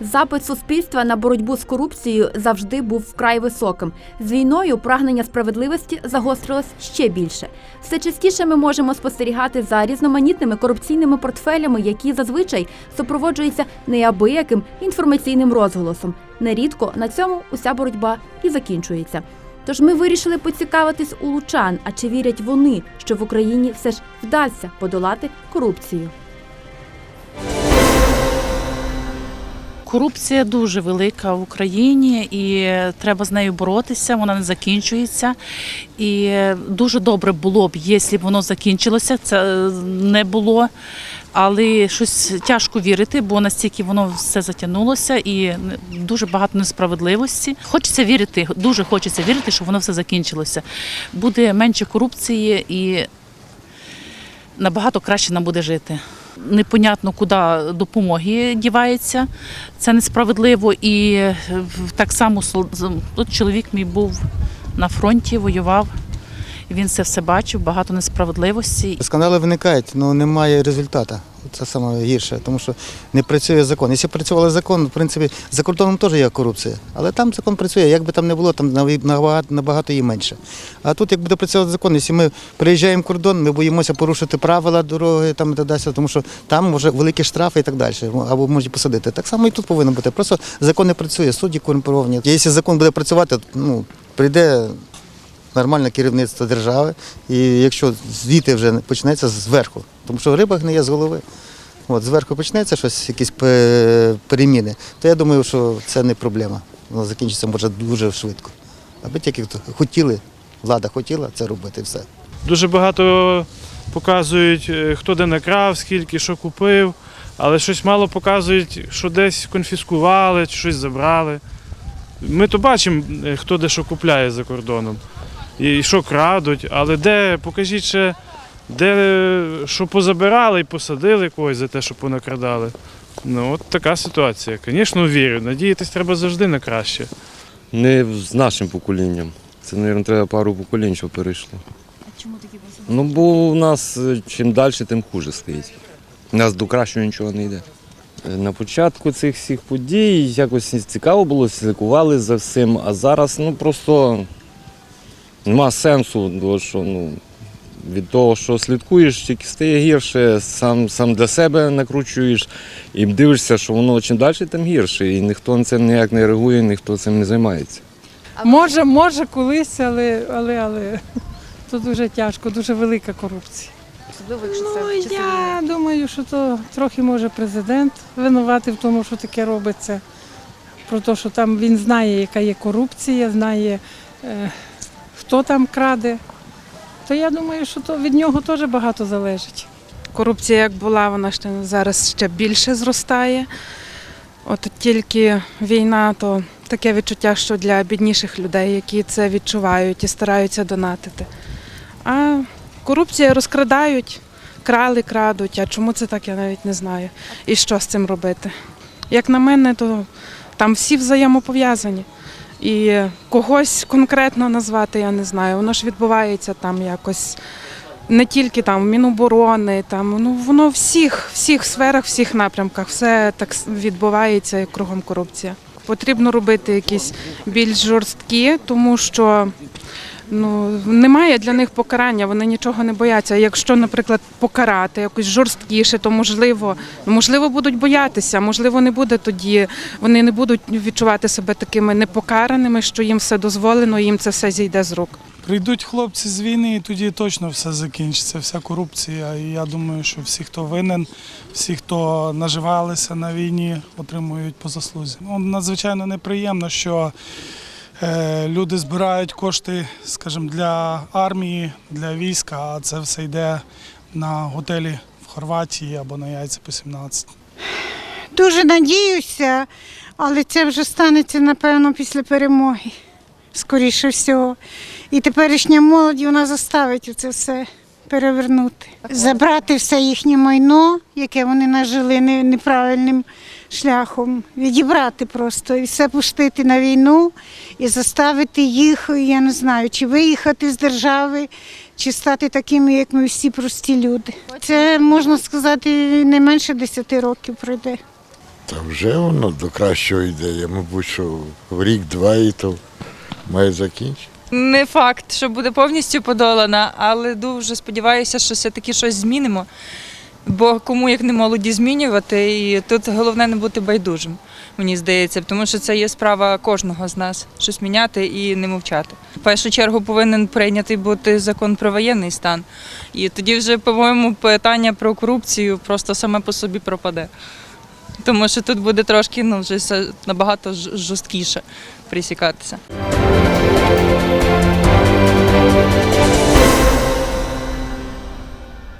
Запит суспільства на боротьбу з корупцією завжди був вкрай високим. З війною прагнення справедливості загострилось ще більше. Все частіше ми можемо спостерігати за різноманітними корупційними портфелями, які зазвичай супроводжуються неабияким інформаційним розголосом. Нерідко на цьому уся боротьба і закінчується. Тож ми вирішили поцікавитись у лучан, а чи вірять вони, що в Україні все ж вдасться подолати корупцію. Корупція дуже велика в Україні і треба з нею боротися. Вона не закінчується. І дуже добре було б, якщо б воно закінчилося. Це не було. Але щось тяжко вірити, бо настільки воно все затягнулося і дуже багато несправедливості. Хочеться вірити, дуже хочеться вірити, що воно все закінчилося. Буде менше корупції і набагато краще нам буде жити. Непонятно, куди допомоги дівається. Це несправедливо. І е, так само от чоловік мій був на фронті, воював. І Він це все бачив, багато несправедливості. Скандали виникають, але немає результату. Це саме гірше, тому що не працює закон. Якщо працював закон, в принципі, за кордоном теж є корупція. Але там закон працює. Як би там не було, там набагато, набагато її менше. А тут, як буде працювати закон, якщо ми приїжджаємо кордон, ми боїмося порушити правила дороги там тому що там може великі штрафи і так далі, або можуть посадити. Так само і тут повинно бути. Просто закон не працює, судді корумповані. Якщо закон буде працювати, ну прийде нормальне керівництво держави. І якщо звідти вже почнеться зверху, тому що риба гниє з голови. От зверху почнеться щось, якісь переміни, то я думаю, що це не проблема. Воно закінчиться може дуже швидко. Аби тільки хотіли, влада хотіла це робити, все. Дуже багато показують, е, хто де накрав, скільки що купив, але щось мало показують, що десь конфіскували, щось забрали. Ми то бачимо, е, хто де що купляє за кордоном і що крадуть, але де, покажіть ще, де що позабирали і посадили когось за те, що понакрадали. Ну, от така ситуація. Звісно, вірю. Надіятись треба завжди на краще. Не з нашим поколінням. Це, мабуть, треба пару поколінь, щоб перейшло. А чому такі Ну, бо у нас е, чим далі, тим хуже стоїть. У нас до кращого нічого не йде. Е, На початку цих всіх подій якось цікаво було, слідкували за всім, а зараз ну просто нема сенсу, бо що ну, від того, що слідкуєш, тільки стає гірше, сам, сам для себе накручуєш і дивишся, що воно чим далі, тим гірше. І ніхто на це ніяк не реагує, ніхто цим не займається. Може, може колись, але, але, але це дуже тяжко, дуже велика корупція. Особливо, якщо Ну, я думаю, що то трохи може президент винувати в тому, що таке робиться. Про те, що там він знає, яка є корупція, знає, е, хто там краде. То я думаю, що то від нього теж багато залежить. Корупція як була, вона ще зараз ще більше зростає. От тільки війна, то таке відчуття, що для бідніших людей, які це відчувають і стараються донатити. А корупція розкрадають, крали, крадуть. А чому це так, я навіть не знаю. І що з цим робити? Як на мене, то там всі взаємопов'язані. І когось конкретно назвати я не знаю. Воно ж відбувається там якось не тільки там Міноборони, там ну воно всіх, всіх сферах, всіх напрямках, все так відбувається кругом корупція. Потрібно робити якісь більш жорсткі, тому що ну немає для них покарання, вони нічого не бояться. Якщо, наприклад, покарати якось жорсткіше, то можливо, ну, можливо, будуть боятися, можливо, не буде тоді. Вони не будуть відчувати себе такими непокараними, що їм все дозволено, їм це все зійде з рук. Прийдуть хлопці з війни, і тоді точно все закінчиться, вся корупція. І я думаю, що всі, хто винен, всі, хто наживалися на війні, отримують по заслузі. Ну, надзвичайно неприємно, що люди збирають кошти, скажімо, для армії, для війська, а це все йде на готелі в Хорватії або на яйця по 17. Дуже надіюся, але це вже станеться, напевно, після перемоги, скоріше всього. І теперішня молодь вона заставить це все перевернути. Забрати все їхнє майно, яке вони нажили не- неправильним шляхом, відібрати просто і все пустити на війну і заставити їх, я не знаю, чи виїхати з держави, чи стати такими, як ми всі прості люди. Це можна сказати, не менше 10 років пройде. Та вже воно до кращого йде. Я, мабуть, що в рік-два і то має закінчити. Не факт, що буде повністю подолана, але дуже сподіваюся, що все-таки щось змінимо. Бо кому як не молоді змінювати, і тут головне не бути байдужим, мені здається, тому що це є справа кожного з нас щось міняти і не мовчати. В першу чергу повинен прийнятий бути закон про воєнний стан. І тоді вже, по-моєму, питання про корупцію просто саме по собі пропаде. Тому що тут буде трошки ну, вже набагато жорсткіше присікатися.